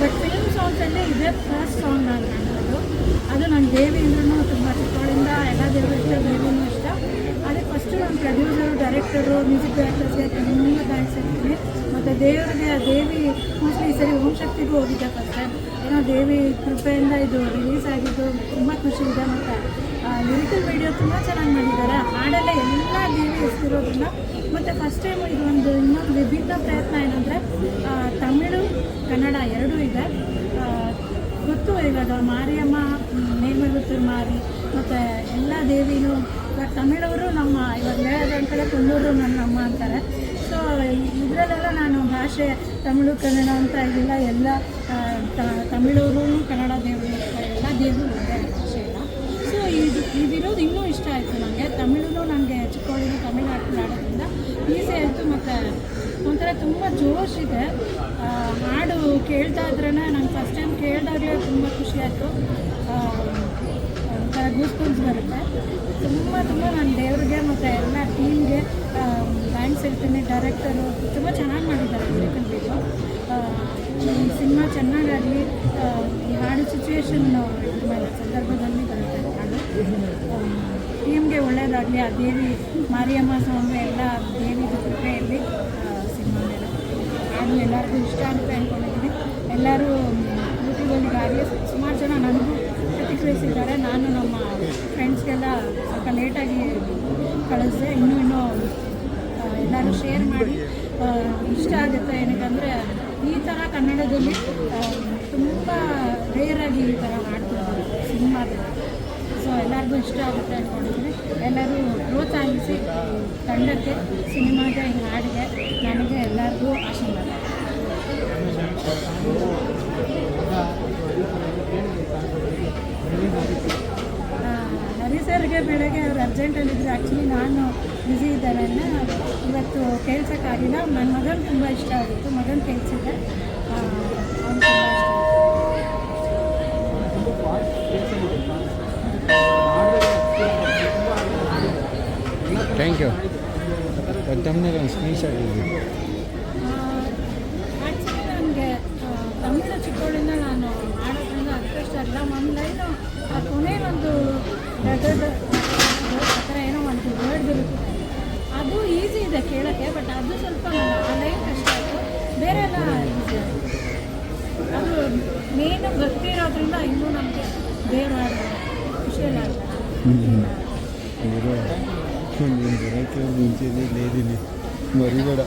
But film ಸಾಂಗ್ಸಲ್ಲಿ ಇದೇ first song ನಾನು ಮಾಡೋದು ಅದು ನನ್ನ ದೇವಿ ಅಂದ್ರೂ ತುಂಬ ಚಿಕ್ಕವಳಿಂದ ಎಲ್ಲ ದೇವರು ಇಷ್ಟ ದೇವಿನೂ ಇಷ್ಟ. ಅದೇ ಫಸ್ಟು ನನ್ನ ಪ್ರೊಡ್ಯೂಸರು ಡೈರೆಕ್ಟರು ಮ್ಯೂಸಿಕ್ ಡೈರೆಕ್ಟರ್ಸ್ಗೆ ತುಂಬ ಥ್ಯಾಂಕ್ಸ್ ಹೇಳ್ತೀನಿ. ಮತ್ತು ದೇವರಿಗೆ ದೇವಿ ಮೋಸ್ಟ್ಲಿ ಈ ಸರಿ ಓಂ ಶಕ್ತಿಗೂ ಹೋಗಿದ್ದೆ ಫಸ್ಟ್ ಟೈಮ್ ಏನೋ ದೇವಿ ಕೃಪೆಯಿಂದ ಇದು ರಿಲೀಸ್ ಆಗಿದ್ದು ತುಂಬ ಖುಷಿ ಇದೆ. ಮತ್ತು ಲಿರಿಕಲ್ ವಿಡಿಯೋ ತುಂಬ ಚೆನ್ನಾಗಿ ಮಾಡಿದ್ದಾರೆ. ಹಾಡಲ್ಲೇ ಎಲ್ಲ ದೇವಿ ಹೆಸರಿರೋದ್ರಿಂದ ಮತ್ತು ಫಸ್ಟ್ ಟೈಮ್ ಇದು ಒಂದು ಇನ್ನೊಂದು ವಿಭಿನ್ನ ಪ್ರಯತ್ನ ಏನಂದರೆ ಕನ್ನಡ ಎರಡೂ ಇದೆ. ಗೊತ್ತು ಇವಾಗ ಮಾರಿಯಮ್ಮ, ಮೇಲ್ಮಗುತ್ತೂರು ಮಾರಿ, ಮತ್ತು ಎಲ್ಲ ದೇವಿನೂ ಇವಾಗ ತಮಿಳವರು ನಮ್ಮ, ಇವಾಗ ಹೇಳೋದು ಕಡೆ ಕುಂದೂರು ನನ್ನ ಅಮ್ಮ ಅಂತಾರೆ. ಸೊ ಇದರಲ್ಲೆಲ್ಲ ನಾನು ಭಾಷೆ, ತಮಿಳು, ಕನ್ನಡ ಅಂತ ಇಲ್ಲ. ಎಲ್ಲ ತಮಿಳವರು ಕನ್ನಡ ದೇವರು, ಎಲ್ಲ ದೇವರು ಇದೆ ಭಾಷೆ ಸೊ ಇದು, ಇದಿರೋದು ಇನ್ನೂ ಇಷ್ಟ ಆಯಿತು ನನಗೆ ತಮಿಳು ನನಗೆ ಚಿಕ್ಕವಳಿಗೂ ತಮಿಳು ಆಡೋದ್ರಿಂದ ಒಂಥರ ತುಂಬ ಜೋಶ್ ಇದೆ. ಹಾಡು ಕೇಳ್ತಾ ಇದ್ರೇ ನಾನು ಫಸ್ಟ್ ಟೈಮ್ ಕೇಳಿದಾಗಲೇ ತುಂಬ ಖುಷಿಯಾಯಿತು ಒಂಥರ ಗೂಸ್ಬನ್ಸ್ ಬರುತ್ತೆ. ತುಂಬ ತುಂಬ ನಾನು ದೇವ್ರಿಗೆ ಮತ್ತು ಎಲ್ಲ ಟೀಮ್ಗೆ ಥ್ಯಾಂಕ್ಸ್ ಹೇಳ್ತೀನಿ. ಡೈರೆಕ್ಟರು ತುಂಬ ಚೆನ್ನಾಗಿ ಮಾಡಿದ್ದಾರೆ ಈ ಸಿನಿಮಾ ಚೆನ್ನಾಗಾಗಲಿ ಈ ಹಾಡು ಸಿಚುವೇಶನ್ ಸಂದರ್ಭದಲ್ಲಿ ಬರುತ್ತೆ ಹಾಡು. ಟೀಮ್ಗೆ ಒಳ್ಳೆಯದಾಗಲಿ ಆ ದೇವಿ, ಮಾರಿಯಮ್ಮ ಸ್ವಾಮಿ ಎಲ್ಲ ದೇವಿ ಕೃಪೆಯಲ್ಲಿ. ಹಾಡು ಎಲ್ಲರಿಗೂ ಇಷ್ಟ ಆಗುತ್ತೆ ಅಂದ್ಕೊಂಡಿದ್ದೀನಿ ಎಲ್ಲರೂ ಯೂಟ್ಯೂಬಲ್ಲಿಗಾಗಲಿ ಸುಮಾರು ಜನ ನನಗೂ ಪ್ರತಿಕ್ರಿಯಿಸಿದ್ದಾರೆ. ನಾನು ನಮ್ಮ ಫ್ರೆಂಡ್ಸ್ಗೆಲ್ಲ ಸ್ವಲ್ಪ ಲೇಟಾಗಿ ಕಳಿಸಿದೆ. ಇನ್ನೂ ಇನ್ನೂ ಎಲ್ಲರೂ ಶೇರ್ ಮಾಡಿ. ಇಷ್ಟ ಆಗುತ್ತೆ ಏನಕ್ಕಂದರೆ ಈ ಥರ ಕನ್ನಡದಲ್ಲಿ ತುಂಬ ರೇರಾಗಿ ಈ ಥರ ಸಿನಿಮಾ ಸಿನಿಮಾದಲ್ಲಿ. ಸೊ ಎಲ್ಲರಿಗೂ ಇಷ್ಟ ಆಗುತ್ತೆ ಅಂದ್ಕೊಂಡಿದ್ದೀನಿ ಎಲ್ಲರೂ ಪ್ರೋತ್ಸಾಹಿಸಿ ತಂಡಕ್ಕೆ, ಸಿನಿಮಾಗೆ ಹಿಂಗೆ ಹಾಡಿಗೆ ನನಗೆ ಎಲ್ಲರಿಗೂ ಆಶೀರ್ವಾದ ಆ, ಸರ್ಗೆ ಬೆಳಗ್ಗೆ ಅವ್ರು ಅರ್ಜೆಂಟಲ್ಲಿದ್ದರು ಆ್ಯಕ್ಚುಲಿ ನಾನು ಬ್ಯುಸಿ ಇದ್ದಾರನ್ನ ಇವತ್ತು ಕೇಳ್ಸೋಕ್ಕಾಗಿಲ್ಲ ನನ್ನ ಮಗನ ತುಂಬ ಇಷ್ಟ ಆಗಿತ್ತು. ಮಗನ ಆಯಿತು ಥ್ಯಾಂಕ್ ಯು ತಮ್ಮನೇ ಒಂದು ಸ್ಕ್ರೀನ್ಶಾಟ್ ಇದೆ ಆ್ಯಕ್ಚುಲಿ ನನಗೆ ತಮಿಳು ಚಿಕ್ಕವಳಿಂದ ನಾನು ಮಾಡೋದ್ರಿಂದ ಅದಕ್ಕಷ್ಟು ಅಲ್ಲ ಒಂದು ಲೈನು ಆ ಕೊನೆಯಲ್ಲೊಂದು ದೊಡ್ಡ ಇದೆ ಕೇಳೋಕ್ಕೆ ಬಟ್ ಅದು ಸ್ವಲ್ಪ ಆನ್ಲೈನ್ ಲೈನ್ ಕಷ್ಟ ಆಯಿತು ಬೇರೆ ಎಲ್ಲ ಅದು ಮೇನು ಗೊತ್ತಿರೋದ್ರಿಂದ ಇನ್ನೂ ನಮಗೆ ದೇವ್ರ ಖುಷಿಯಲ್ಲ ನೀನು ಬರೋಕ್ಕೆ ಮುಂಚೆನೇ ಇದ್ದೀನಿ ಮರಿಬೇಡ